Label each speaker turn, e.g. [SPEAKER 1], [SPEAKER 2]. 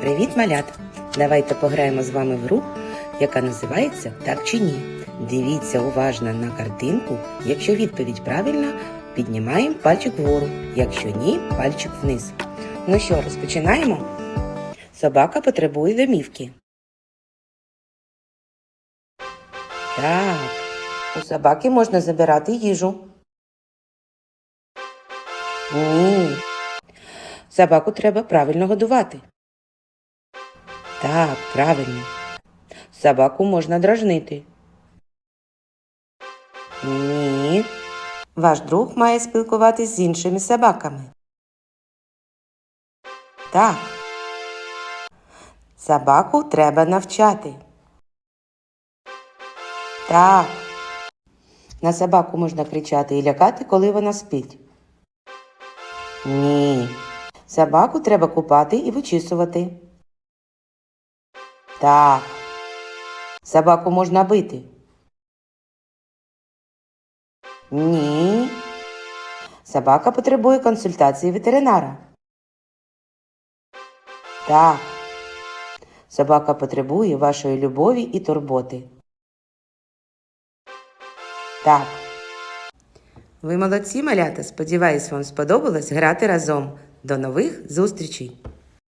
[SPEAKER 1] Привіт, малята! Давайте пограємо з вами в гру, яка називається Так чи ні. Дивіться уважно на картинку. Якщо відповідь правильна, піднімаємо пальчик вгору. Якщо ні, пальчик вниз. Ну що, розпочинаємо? Собака потребує домівки. Так, у собаки можна забирати їжу. Ні. Собаку треба правильно годувати. Так, правильно. Собаку можна дражнити. Ні. Ваш друг має спілкуватись з іншими собаками. Так. Собаку треба навчати. Так. На собаку можна кричати і лякати, коли вона спить. Ні. Собаку треба купати і вичісувати. Так. Собаку можна бити. Ні. Собака потребує консультації ветеринара. Так. Собака потребує вашої любові і турботи. Так. Ви молодці, малята. Сподіваюсь, вам сподобалось грати разом. До нових зустрічей!